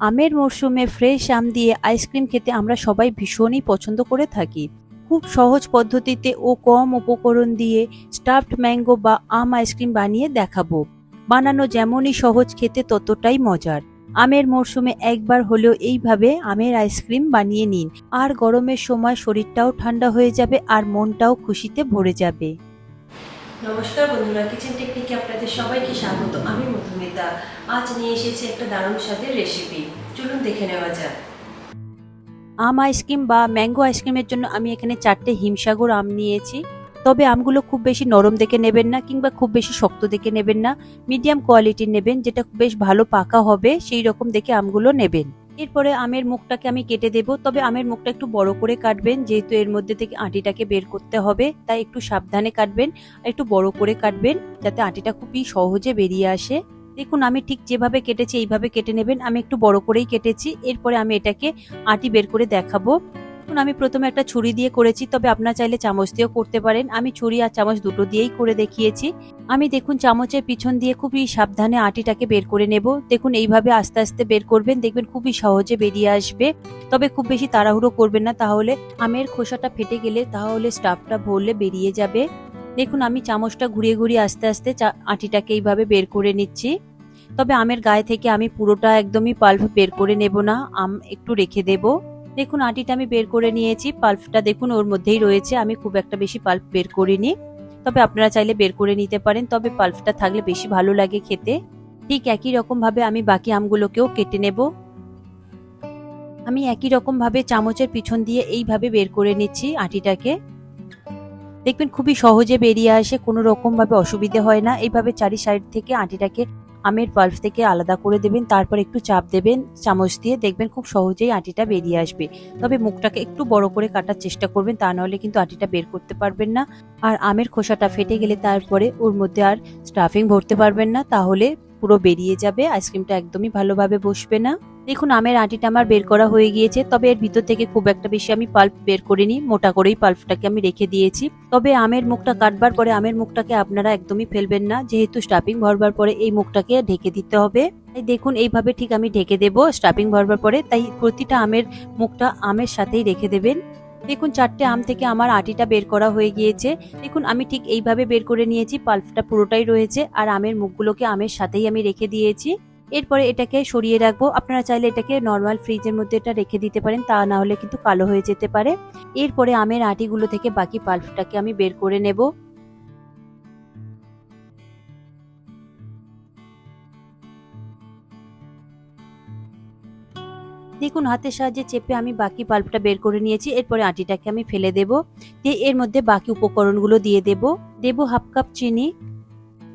আমের মরশুমে ফ্রেশ আম দিয়ে আইসক্রিম খেতে আমরা সবাই ভীষণই পছন্দ করে থাকি। খুব সহজ পদ্ধতিতে ও কম উপকরণ দিয়ে স্টাফড ম্যাঙ্গো বা আম আইসক্রিম বানিয়ে দেখাবো। বানানো যেমনই সহজ খেতে ততটাই মজার। আমের মরশুমে একবার হলেও এইভাবে আমের আইসক্রিম বানিয়ে নিন। আর গরমের সময় শরীরটাও ঠান্ডা হয়ে যাবে আর মনটাও খুশিতে ভরে যাবে। নমস্কার বন্ধুরা কিচেন টেকনিকে আপনাদের সবাইকে স্বাগত। আমি মধুমিতা। আজ নিয়ে এসেছি একটা দারুণ স্বাদের রেসিপি চলুন দেখে নেওয়া যাক। আম আইসক্রিম বা ম্যাঙ্গো আইসক্রিমের জন্য আমি এখানে চারটে হিমসাগর আম নিয়েছি। তবে আমগুলো খুব বেশি নরম দেখে নেবেন না কিংবা খুব বেশি শক্ত দেখে নেবেন না। মিডিয়াম কোয়ালিটির নেবেন, যেটা বেশ ভালো পাকা হবে, সেই রকম দেখে আমগুলো নেবেন। এরপরে আমের মুখটাকে আমি কেটে দেব। তবে আমের মুখটা একটু বড় করে কাটবেন, যেহেতু এর মধ্যে থেকে আটিটাকে বের করতে হবে, তাই একটু সাবধানে কাটবেন একটু বড় করে কাটবেন, যাতে আটিটা খুবই সহজে বেরিয়ে আসে। দেখুন, আমি ঠিক যেভাবে কেটেছি, এইভাবে কেটে নেবেন। আমি একটু বড় করেই কেটেছি, এরপরে আমি এটাকে আটি বের করে দেখাবো। দেখুন, আমি প্রথমে একটা ছুরি দিয়ে করেছি, তবে আপনার চাইলে চামচ দিয়েও করতে পারেন। আমি ছুরি আর চামচ দুটো দিয়েই করে দেখিয়েছি। আমি দেখুন চামচের পিছন দিয়ে খুবই সাবধানে আটিটাকে বের করে নেব। দেখুন এইভাবে আস্তে আস্তে বের করবেন, দেখবেন খুবই সহজে বেরিয়ে আসবে। তবে খুব বেশি তাড়াহুড়ো করবেন না, তাহলে আমের খোসাটা ফেটে গেলে তাহলে স্টাফটা ভরলে বেরিয়ে যাবে। দেখুন আমি চামচটা ঘুরিয়ে ঘুরিয়ে আস্তে আস্তে আটিটাকে এইভাবে বের করে নিচ্ছি। তবে আমের গায়ে থেকে আমি পুরোটা একদমই পাল্প বের করে নেব না, আম একটু রেখে দেব। দেখুন আটিটা আমি বের করে নিয়েছি, পাল্পটা দেখুন ওর মধ্যেই রয়েছে, আমি খুব একটা বেশি পাল্প বের করিনি। তবে আপনারা চাইলে বের করে নিতে পারেন, তবে পাল্পটা থাকলে বেশি ভালো লাগে খেতে। ঠিক একই রকম ভাবে আমি বাকি আমগুলোকেও কেটে নেব। আমি একই রকম ভাবে চামচের পিছন দিয়ে এইভাবে বের করে নিচ্ছি আটিটাকে। দেখবেন খুবই সহজে বেরিয়ে আসে, কোনো রকম ভাবে অসুবিধে হয় না। এইভাবে চারি সাইড থেকে আটিটাকে আমের পাল্প থেকে আলাদা করে দেবেন, তারপর একটু চাপ দেবেন চামচ দিয়ে, দেখবেন খুব সহজেই আটিটা বেরিয়ে আসবে। তবে মুখটাকে একটু বড় করে কাটার চেষ্টা করবেন, তা নাহলে কিন্তু আটিটা বের করতে পারবেন না। আর আমের খোসাটা ফেটে গেলে তারপরে ওর মধ্যে আর স্টাফিং ভরতে পারবেন না, তাহলে পুরো বেরিয়ে যাবে আইসক্রিমটা একদমই ভালোভাবে বসবে না। দেখুন, আমের আটিটা আমার বের করা হয়ে গিয়েছে, তবে এর ভিতর থেকে খুব একটা বেশি আমি পাল্প বের করিনি, মোটা করেই পাল্পটাকে আমি রেখে দিয়েছি। তবে আমের মুখটা কাটবার পরে আমের মুখটাকে আপনারা একদমই ফেলবেন না, যেহেতু স্টাফিং ভরবার পরে এই মুখটাকে ঢেকে দিতে হবে। তাই দেখুন, এইভাবে ঠিক আমি ঢেকে দেব স্টাফিং ভরবার পরে, তাই প্রতিটা আমের মুখটা আমের সাথেই রেখে দেবেন। দেখুন, চারটে আম থেকে আমার আটিটা বের করা হয়ে গিয়েছে। দেখুন, আমি ঠিক এইভাবে বের করে নিয়েছি, পাল্পটা পুরোটাই রয়েছে, আর আমের মুখগুলোকে আমের সাথেই আমি রেখে দিয়েছি। এরপরে এটাকে সরিয়ে রাখব। আপনারা চাইলে এটাকে নর্মাল ফ্রিজের মধ্যে এটা রেখে দিতে পারেন, তা না হলে কিন্তু কালো হয়ে যেতে পারে। এরপরে আমের আটিগুলো থেকে বাকি পাল্পটাকে আমি বের করে নেব। দেখুন, হাতের সাহায্যে চেপে আমি বাকি পাল্পটা বের করে নিয়েছি। এরপরে আটিটাকে আমি ফেলে দেব। দিয়ে এর মধ্যে বাকি উপকরণগুলো দিয়ে দেব। দেব হাফ কাপ চিনি।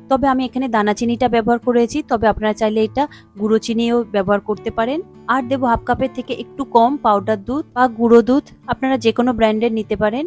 তবে আমি এখানে দানা চিনিটা ব্যবহার করেছি। তবে আপনারা চাইলে এটা গুঁড়ো চিনিও ব্যবহার করতে পারেন। আর দেবো হাফ কাপের থেকে একটু কম পাউডার দুধ বা গুঁড়ো দুধ আপনারা যে কোনো ব্র্যান্ডের নিতে পারেন।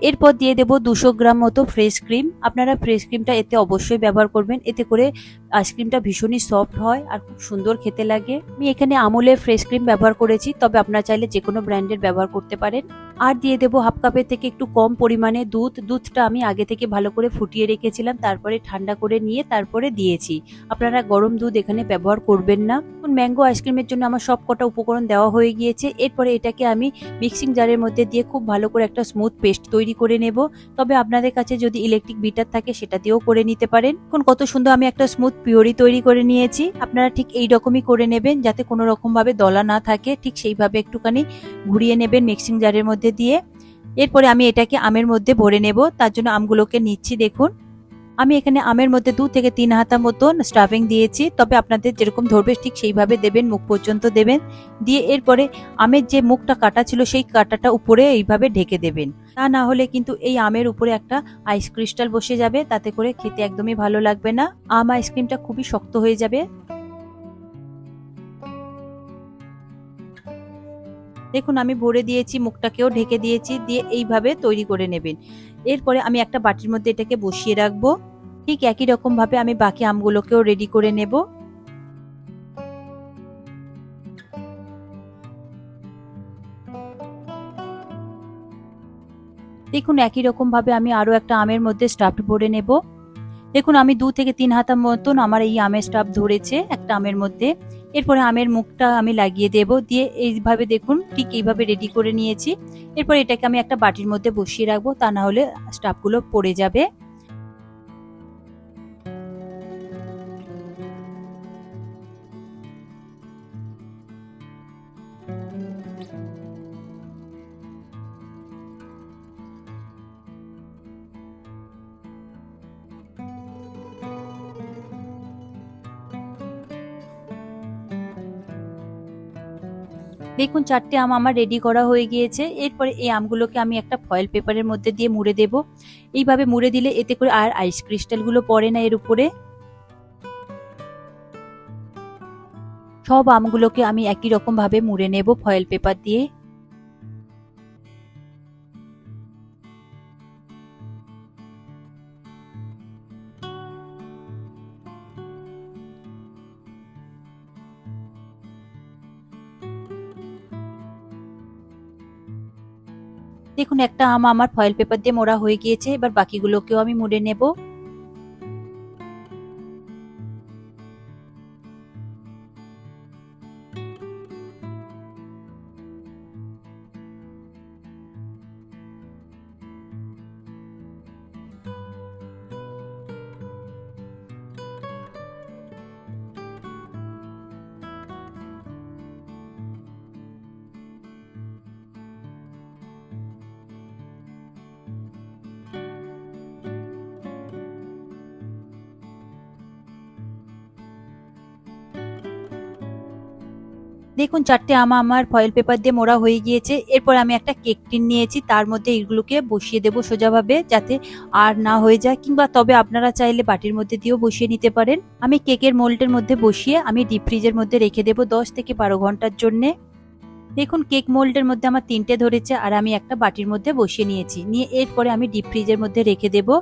এরপর দিয়ে দেবো দুশো গ্রাম মতো ফ্রেশ ক্রিম। আপনারা ফ্রেশ ক্রিমটা এতে অবশ্যই ব্যবহার করবেন। এতে করে আইসক্রিমটা ভীষণই সফট হয় আর খুব সুন্দর খেতে লাগে। আমি এখানে আমুলের ফ্রেশ ক্রিম ব্যবহার করেছি, তবে আপনারা চাইলে যে কোনো ব্র্যান্ডের ব্যবহার করতে পারেন। আর দিয়ে দেবো হাফ কাপের থেকে একটু কম পরিমাণে দুধ। দুধটা আমি আগে থেকে ভালো করে ফুটিয়ে রেখেছিলাম, তারপরে ঠান্ডা করে নিয়ে তারপরে দিয়েছি। আপনারা গরম দুধ এখানে ব্যবহার করবেন না। ম্যাঙ্গো আইসক্রিমের জন্য আমার সব কটা উপকরণ দেওয়া হয়ে গিয়েছে। এরপরে এটাকে আমি মিক্সিং জারের মধ্যে দিয়ে খুব ভালো করে একটা স্মুথ পেস্ট তৈরি করে নেব। তবে আপনাদের কাছে যদি ইলেকট্রিক বিটার থাকে, সেটা দিয়েও করে নিতে পারেন। এখন কত সুন্দর আমি একটা স্মুথ পিওরি তৈরি করে নিয়েছি। আপনারা ঠিক এই রকমই করে নেবেন যাতে কোনো রকম ভাবে দলা না থাকে। ঠিক সেইভাবে একটুখানি ঘুরিয়ে নেবেন মিক্সিং জারের মধ্যে দিয়ে। এরপরে আমি এটাকে আমের মধ্যে ভরে নেব। তার জন্য আমগুলোকে নিচ্ছি, দেখুন। আমি এখানে আমের মধ্যে দু থেকে তিন হাতা মতন স্টাফিং দিয়েছি, তবে আপনাদের যেরকম ধরবে ঠিক সেইভাবে দেবেন, মুখ পর্যন্ত দেবেন। দিয়ে এরপরে আমের যে মুখটা কাটা ছিল সেই কাটাটা উপরে এইভাবে ঢেকে দেবেন। তা না হলে কিন্তু এই আমের উপরে একটা আইস ক্রিস্টাল বসে যাবে, তাতে করে খেতে একদমই ভালো লাগবে না। আম আইসক্রিমটা খুবই শক্ত হয়ে যাবে। দেখুন, আমি ভরে দিয়েছি, মুখটাকেও ঢেকে দিয়েছি, দিয়ে এইভাবে তৈরি করে নেবেন। এরপরে আমি একটা বাটির মধ্যে এটাকে বসিয়ে রাখব। ঠিক একই রকম ভাবে আমি বাকি আমগুলোকেও রেডি করে নেব। দেখুন, একই রকম ভাবে আমি আরও একটা আমের মধ্যে স্টাফ ভরে নেব। দেখুন, আমি দু থেকে তিন হাতা মতন আমার এই আমের স্টাফ ধরেছে একটা আমের মধ্যে। এরপরে আমের মুখটা আমি লাগিয়ে দেব। দিয়ে এইভাবে দেখুন, ঠিক এইভাবে রেডি করে নিয়েছি। এরপর এটাকে আমি একটা বাটির মধ্যে বসিয়ে রাখব, তা না হলে স্টাফগুলো পড়ে যাবে। দেখুন, চারটে আম আমার রেডি করা হয়ে গিয়েছে। এরপরে এই আমগুলোকে আমি একটা ফয়েল পেপারের মধ্যে দিয়ে মুড়ে দেব। এইভাবে মুড়ে দিলে এতে করে আর আইস ক্রিস্টালগুলো পড়ে না এর উপরে। সব আমগুলোকে আমি একই রকমভাবে মুড়ে নেব ফয়েল পেপার দিয়ে। দেখুন, একটা আম আমার ফয়েল পেপার দিয়ে মোড়া হয়ে গিয়েছে। এবার বাকিগুলোকেও আমি মুড়ে নেব। দেখুন, চারটে আম আমার ফয়েল পেপার দিয়ে মোড়া হয়ে গিয়েছে। এরপর আমি একটা কেক টিন নিয়েছি, তার মধ্যে এগুলোকে বসিয়ে দেবো সোজাভাবে, যাতে আর না হয়ে যায়, কিংবা তবে আপনারা চাইলে বাটির মধ্যে দিয়েও বসিয়ে নিতে পারেন। আমি কেকের মোল্ডের মধ্যে বসিয়ে আমি ডিপ ফ্রিজের মধ্যে রেখে দেবো দশ থেকে বারো ঘণ্টার জন্যে। দেখুন কেক মোল্ডের মধ্যে আমার তিনটে ধরেছে, আর আমি একটা বাটির মধ্যে বসিয়ে নিয়েছি। নিয়ে এরপরে আমি ডিপ ফ্রিজের মধ্যে রেখে দেবো।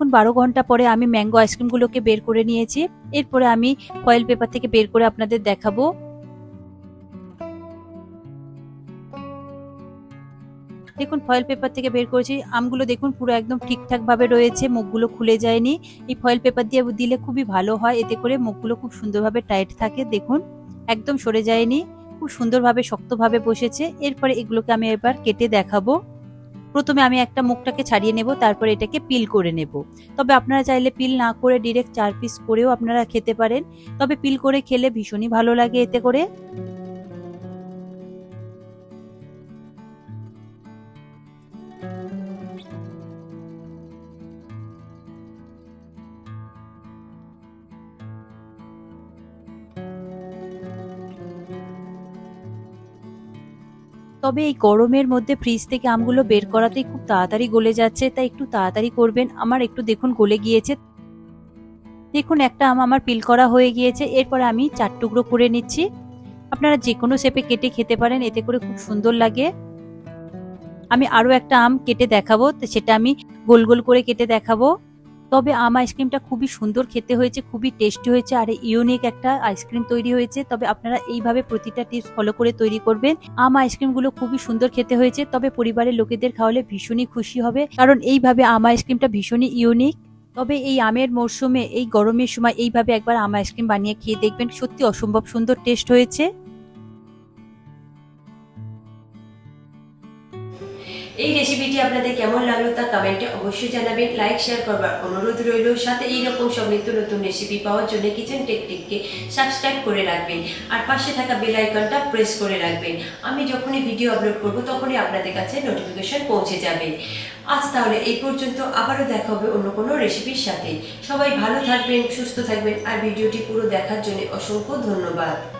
দেখুন বারো ঘণ্টা পরে আমি ম্যাঙ্গো আইসক্রিমগুলোকে বের করে নিয়েছি, এরপরে আমি ফয়েল পেপার থেকে বের করে আপনাদের দেখাবো। দেখুন, ফয়েল পেপার থেকে বের করেছি। আমগুলো দেখুন, পুরো একদম ঠিকঠাকভাবে রয়েছে, মুখগুলো খুলে যায়নি। এই ফয়েল পেপার দিয়ে দিলে খুবই ভালো হয়, এতে করে মুখগুলো খুব সুন্দরভাবে টাইট থাকে, দেখুন, একদম সরে যায়নি। খুব সুন্দরভাবে, শক্তভাবে বসেছে। এরপরে এগুলোকে আমি এবার কেটে দেখাবো। প্রথমে আমি একটা মুখটাকে ছাড়িয়ে নেব, তারপর এটাকে পিল করে নেব। তবে আপনারা চাইলে পিল না করে ডিরেক্ট চার পিস করেও আপনারা খেতে পারেন। তবে পিল করে খেলে ভীষণই ভালো লাগে এতে করে। তবে এই গরমের মধ্যে ফ্রিজ থেকে আমগুলো বের করাতেই খুব তাড়াতাড়ি গলে যাচ্ছে, তাই একটু তাড়াতাড়ি করবেন। আমার একটু দেখুন গলে গিয়েছে। দেখুন, একটা আম আমার পিল করা হয়ে গিয়েছে। এরপরে আমি চার টুকরো করে নিচ্ছি। আপনারা যে কোনো শেপে কেটে খেতে পারেন, এতে করে খুব সুন্দর লাগে। আমি আরও একটা আম কেটে দেখাবো সেটা আমি গোল গোল করে কেটে দেখাবো। তবে আম আইসক্রিমটা খুবই সুন্দর খেতে হয়েছে, খুবই টেস্টি হয়েছে আর ইউনিক একটা আইসক্রিম তৈরি হয়েছে। তবে আপনারা এইভাবে প্রতিটা টিপস ফলো করে তৈরি করবেন। আম আইসক্রিমগুলো খুবই সুন্দর খেতে হয়েছে, তবে পরিবারের লোকেদের খাওয়ালে ভীষণই খুশি হবে। কারণ এইভাবে আম আইসক্রিমটা ভীষণই ইউনিক তবে এই আমের মরশুমে এই গরমের সময় এইভাবে একবার আম আইসক্রিম বানিয়ে খেয়ে দেখবেন সত্যি অসম্ভব সুন্দর টেস্ট হয়েছে। এই রেসিপিটি আপনাদের কেমন লাগল তা কমেন্টে অবশ্যই জানাবেন। লাইক শেয়ার করবার অনুরোধ রইল। সাথে এইরকম সব নিত্য নতুন রেসিপি পাওয়ার জন্য কিচেন টেকটিককে সাবস্ক্রাইব করে রাখবেন। আর পাশে থাকা বেল আইকনটা প্রেস করে রাখবেন। আমি যখনই ভিডিও আপলোড করব, তখনই আপনাদের কাছে নোটিফিকেশন পৌঁছে যাবে। আজ তাহলে এই পর্যন্ত। আবারও দেখা হবে অন্য কোনো রেসিপির সাথে। সবাই ভালো থাকবেন, সুস্থ থাকবেন। আর ভিডিওটি পুরো দেখার জন্য অসংখ্য ধন্যবাদ।